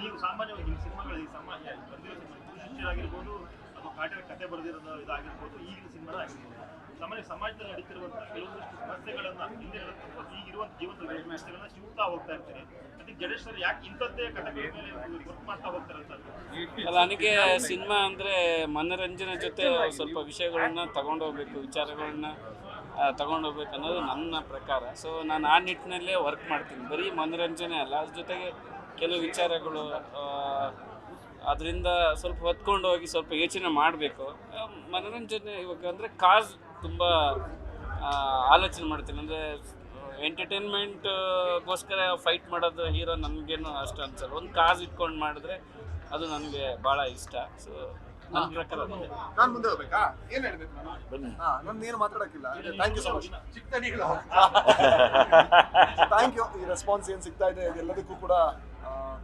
ನೀವು ಸಾಮಾನ್ಯವಾಗಿ ನಿಮ್ಮ ಸಿನಿಮಾಗಳು ಈ ಸಿನಿಮಾ ಶಿಷ್ಯರಾಗಿರ್ಬೋದು ಅಥವಾ ಕಾಟಿನ ಕತೆ ಬರೆದಿರೋದು ಇದಾಗಿರ್ಬೋದು, ಈಗಿನ ಸಿನಿಮಾ ಆಗಿರ್ಬೋದು. ಸಾಮಾನ್ಯ ಸಮಾಜದಲ್ಲಿ ನಡೀತಿರುವಂತಹ ಕೆಲವೊಂದಿಷ್ಟು ಸಮಸ್ಯೆಗಳನ್ನ ಹಿಂದೆ ಈಗಿರುವಂತ ಜೀವನದ ಸಮಸ್ಯೆಗಳನ್ನ ಶಿವತಾ ಹೋಗ್ತಾ ಇರ್ತಾರೆ. ಅದಕ್ಕೆ ಜಡೇಶ್ ಸರ್ ಯಾಕೆ ಇಂಥದ್ದೇ ಕಥೆಗಳ ಮೇಲೆ ವರ್ಕ್ ಮಾಡ್ತಾ ಹೋಗ್ತಾರೆ ಅಂತ? ಅಲ್ಲ ನನಗೆ ಸಿನಿಮಾ ಅಂದ್ರೆ ಮನೋರಂಜನೆ ಜೊತೆ ಸ್ವಲ್ಪ ವಿಷಯಗಳನ್ನ ತಗೊಂಡೋಗ್ಬೇಕು, ವಿಚಾರಗಳನ್ನ ತಗೊಂಡೋಗ್ಬೇಕು ಅನ್ನೋದು ನನ್ನ ಪ್ರಕಾರ. ಸೊ ನಾನು ಆ ನಿಟ್ಟಿನಲ್ಲೇ ವರ್ಕ್ ಮಾಡ್ತೀನಿ. ಬರೀ ಮನೋರಂಜನೆ ಅಲ್ಲ, ಅದ್ರ ಜೊತೆಗೆ ಕೆಲವು ವಿಚಾರಗಳು ಅದರಿಂದ ಸ್ವಲ್ಪ ಹೊತ್ಕೊಂಡು ಹೋಗಿ ಸ್ವಲ್ಪ ಯೋಚನೆ ಮಾಡಬೇಕು. ಮನೋರಂಜನೆ ಇವಾಗ ಅಂದರೆ ಕಾಸ್ ತುಂಬ ಆಲೋಚನೆ ಮಾಡ್ತೀನಿ. ಅಂದರೆ ಎಂಟರ್ಟೈನ್ಮೆಂಟ್ಗೋಸ್ಕರ ಫೈಟ್ ಮಾಡೋದು ಹೀರೋ ನನಗೇನು ಅಷ್ಟು ಅನ್ಸಲ್ಲ. ಒಂದು ಕಾಸ್ ಇಟ್ಕೊಂಡು ಮಾಡಿದ್ರೆ ಅದು ನನಗೆ ಭಾಳ ಇಷ್ಟ. ಸೊ ನನ್ನ ಪ್ರಕಾರ ನಾನು ಮುಂದೆ ಹೋಗ್ಬೇಕಾ? ಏನು ಹೇಳ್ಬೇಕು ನಾನು? ಏನು ಮಾತಾಡಕ್ಕಿಲ್ಲ. Thank you so much thank you ಈ ರೆಸ್ಪಾನ್ಸ್ ಏನು ಸಿಗ್ತಾ ಇದೆ ಎಲ್ಲದಕ್ಕೂ ಕೂಡ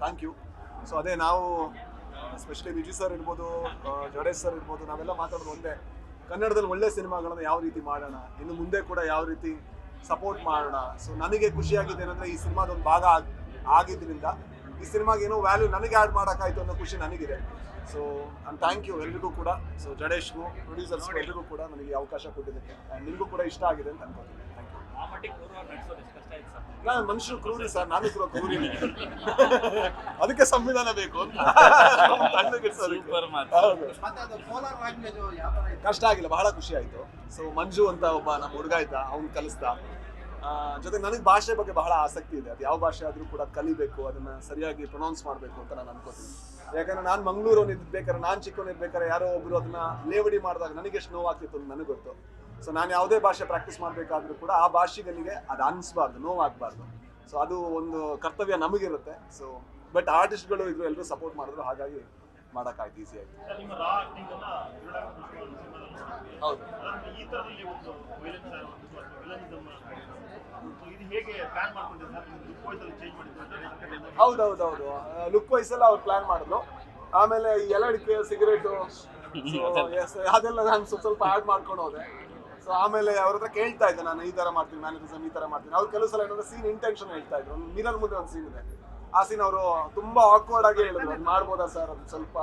ಥ್ಯಾಂಕ್ ಯು ಸೊ ಅದೇ ನಾವು ಸ್ಪೆಷಲಿ ವಿಜಯ್ ಸರ್ ಇರ್ಬೋದು ಜಡೇಶ್ ಸರ್ ಇರ್ಬೋದು, ನಾವೆಲ್ಲ ಮಾತಾಡೋದು ಒಂದೇ. ಕನ್ನಡದಲ್ಲಿ ಒಳ್ಳೆ ಸಿನಿಮಾಗಳನ್ನು ಯಾವ ರೀತಿ ಮಾಡೋಣ? ಇನ್ನು ಮುಂದೆ ಕೂಡ ಯಾವ ರೀತಿ ಸಪೋರ್ಟ್ ಮಾಡೋಣ? ಸೊ ನನಗೆ ಖುಷಿಯಾಗಿದೆ ಏನಂದರೆ ಈ ಸಿನಿಮಾದ ಒಂದು ಭಾಗ ಆಗಿದ್ದರಿಂದ ಈ ಸಿನಿಮಾಗೆ ಏನೋ ವ್ಯಾಲ್ಯೂ ನನಗೆ ಆ್ಯಡ್ ಮಾಡೋಕ್ಕಾಯ್ತು ಅನ್ನೋ ಖುಷಿ ನನಗಿದೆ. ಸೊ ಅಂಡ್ ಥ್ಯಾಂಕ್ ಯು ಎಲ್ರಿಗೂ ಕೂಡ. ಸೊ ಜಡೇಶ್ಗೂ ಪ್ರೊಡ್ಯೂಸರ್ಸ್ ಎಲ್ರಿಗೂ ಕೂಡ ನನಗೆ ಅವಕಾಶ ಕೊಟ್ಟಿದ್ದಕ್ಕೆ ನಿಮಗೂ ಕೂಡ ಇಷ್ಟ ಆಗಿದೆ ಅಂತ ಅನ್ಕೋತೀನಿ. ಥ್ಯಾಂಕ್ ಯು ನಾನು ಮನುಷ್ಯರು ಕ್ರೂರಿ ಸರ್ ನಾನು ಕೂಡ ಕ್ರೂರಿ ಅದಕ್ಕೆ ಸಂವಿಧಾನ ಬೇಕು ಅಂತ. ಕಷ್ಟ ಆಗಿಲ್ಲ ಬಹಳ ಖುಷಿ ಆಯ್ತು. ಸೊ ಮಂಜು ಅಂತ ಒಬ್ಬ ನಮ್ಮ ಹುಡುಗ ಇದ್ದ ಅವ್ನು ಕಲಿಸ್ದ. ಜೊತೆಗೆ ಜೊತೆ ನನಗೆ ಭಾಷೆ ಬಗ್ಗೆ ಬಹಳ ಆಸಕ್ತಿ ಇದೆ. ಅದು ಯಾವ ಭಾಷೆ ಆದ್ರೂ ಕೂಡ ಕಲಿಬೇಕು ಅದನ್ನ ಸರಿಯಾಗಿ ಪ್ರೊನೌನ್ಸ್ ಮಾಡಬೇಕು ಅಂತ ನಾನು ಅನ್ಕೋತೀನಿ. ಯಾಕಂದ್ರೆ ನಾನು ಮಂಗಳೂರು ಇರ್ಬೇಕಾದ್ರೆ ನಾನು ಚಿಕ್ಕವನಿರ್ಬೇಕಾದ್ರೆ ಯಾರೋ ಒಬ್ರು ಅದನ್ನ ಲೇವಡಿ ಮಾಡಿದಾಗ ನನಗೆ ಎಷ್ಟು ನೋವಾಗ್ತಿತ್ತು ಅಂತ ನನಗೆ ಗೊತ್ತು. ಸೊ ನಾನು ಯಾವುದೇ ಭಾಷೆ ಪ್ರಾಕ್ಟೀಸ್ ಮಾಡಬೇಕಾದ್ರೂ ಕೂಡ ಆ ಭಾಷೆಗಳಿಗೆ ಅದು ಅನಿಸ್ಬಾರ್ದು ನೋವಾಗಬಾರ್ದು. ಸೊ ಅದು ಒಂದು ಕರ್ತವ್ಯ ನಮಗಿರುತ್ತೆ. ಸೊ ಬಟ್ ಆರ್ಟಿಸ್ಟ್ಗಳು ಇದ್ರು ಎಲ್ಲರೂ ಸಪೋರ್ಟ್ ಮಾಡಿದ್ರು ಹಾಗಾಗಿ ಮಾಡೋಕ್ಕಾಯ್ತು ಈಸಿ ಆಯ್ತು. ಸರ್, ನಿಮ್ಮ ರಾ ಆಕ್ಟಿಂಗ್ ಅನ್ನ ವಿರಾಟ್ ಸಿನಿಮಾದಲ್ಲಿ ಹೌದು. ಈ ತರದಲ್ಲಿ ಒಂದು ವಿಲನ್ ಅಥವಾ ವಿಲನಿಸಮ್ ಇದು ಹೇಗೆ ಪ್ಲಾನ್ ಮಾಡ್ಕೊಂಡಿದ್ದಾರೆ ಸರ್? ನಿಮ್ಗೆ ಲುಕ್ ವೈಸಲ್ಲಿ ಚೇಂಜ್ ಮಾಡಿದ್ರು ಹೌದೌದೌದು. ಲುಕ್ ವೈಸ್ ಎಲ್ಲ ಅವ್ರು ಪ್ಲಾನ್ ಮಾಡಿದ್ರು. ಆಮೇಲೆ ಈ ಎಲಡಿಕೆ ಸಿಗರೇಟು ಅದೆಲ್ಲ ನಾನು ಸ್ವಲ್ಪ ಸ್ವಲ್ಪ ಆಡ್ ಮಾಡ್ಕೊಂಡು ಹೋದೆ. ಸೊ ಆಮೇಲೆ ಅವ್ರ ಹತ್ರ ಕೇಳ್ತಾ ಇದ್ದೆ ನಾನು ಈ ತರ ಮಾಡ್ತೀನಿ ಮ್ಯಾನೇಜರ್ಸಮ್ ಈ ತರ ಮಾಡ್ತೀನಿ. ಅವ್ರು ಕೆಲವು ಸಲ ಏನಂದ್ರೆ ಸೀನ್ ಇಂಟೆನ್ಷನ್ ಹೇಳ್ತಾ ಇದ್ರು. ಒಂದು ಮಿರರ್ ಮುಂದೆ ಒಂದು ಸೀನ್ ಇದೆ. ಆ ಸೀನ್ ಅವರು ತುಂಬಾ ಆಕ್ವರ್ಡ್ ಆಗಿ ಹೇಳಿದ್ರು. ಮಾಡ್ಬೋದಾ ಸರ್ ಅದು ಸ್ವಲ್ಪ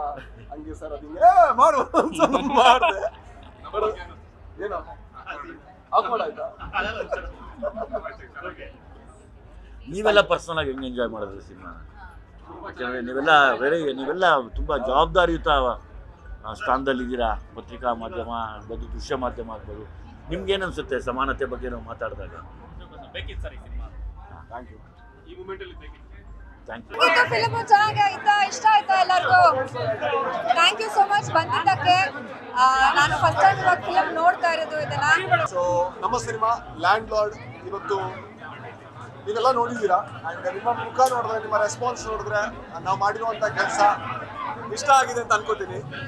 ಹಂಗೆ ಸರ್ ಅದು ಹಿಂಗೆ. ಏ ಮಾಡು ಅಂತ ಸ್ವಲ್ಪ ಮಾಡಿದೆ. ಏನೋ? ಆಕ್ವರ್ಡ್ ಆಯ್ತಾ? ನೀವೆಲ್ಲ ಪರ್ಸನಲ್ ಆಗಿ ಹೆಂಗ್ ಎಂಜಾಯ್ ಮಾಡಿದ್ರಿ ಸಿನಿಮಾ? ನೀವೆಲ್ಲ ವೆರಿ ನೀವೆಲ್ಲ ತುಂಬಾ ಜವಾಬ್ದಾರಿಯುತ ಆ, ಸ್ಥಾನದಲ್ಲಿದ್ದೀರಾ. ಪತ್ರಿಕಾ ಮಾಧ್ಯಮ ಆಗ್ಬೋದು ದೃಶ್ಯ ಮಾಧ್ಯಮ ಆಗ್ಬೋದು. ನಿಮ್ಗೇನು ಅನ್ಸುತ್ತೆ ಸಮಾನತೆ ಬಗ್ಗೆ ನಾವು ಮಾತಾಡಿದಾಗ? ಬೇಕಿತ್ತು ಸರ್ ಈ ಸಿನಿಮಾ ಥ್ಯಾಂಕ್ ಯು ಈ ಮೂಮೆಂಟ್ ಅಲ್ಲಿ ಬೇಕಿತ್ತು ಥ್ಯಾಂಕ್ ಯು ಫಿಲ್ಮ್ ಇಷ್ಟ ಆಯ್ತಾ ಎಲ್ಲರಿಗೂ? ಥ್ಯಾಂಕ್ ಯು ಸೋ ಮಚ್ ಬಂದಿದ್ದಕ್ಕೆ ನಾನು ಫಸ್ಟ್ ಟೈಮ್ ಇವಾಗ ಫಿಲಮ್ ನೋಡ್ತಾ ಇರೋದು ಇದನ್ನ. ಸೊ ನಮ್ಮ ಸಿನಿಮಾ ಲ್ಯಾಂಡ್ ಲಾರ್ಡ್ ಇವತ್ತು ನೀವೆಲ್ಲ ನೋಡಿದ್ದೀರಾ? ಅಂಡ್ ನಿಮ್ಮ ಮುಖ ನೋಡಿದ್ರೆ ನಿಮ್ಮ ರೆಸ್ಪಾನ್ಸ್ ನೋಡಿದ್ರೆ ನಾವು ಮಾಡಿರುವಂತ ಕೆಲಸ ಇಷ್ಟ ಆಗಿದೆ ಅಂತ ಅನ್ಕೋತೀನಿ.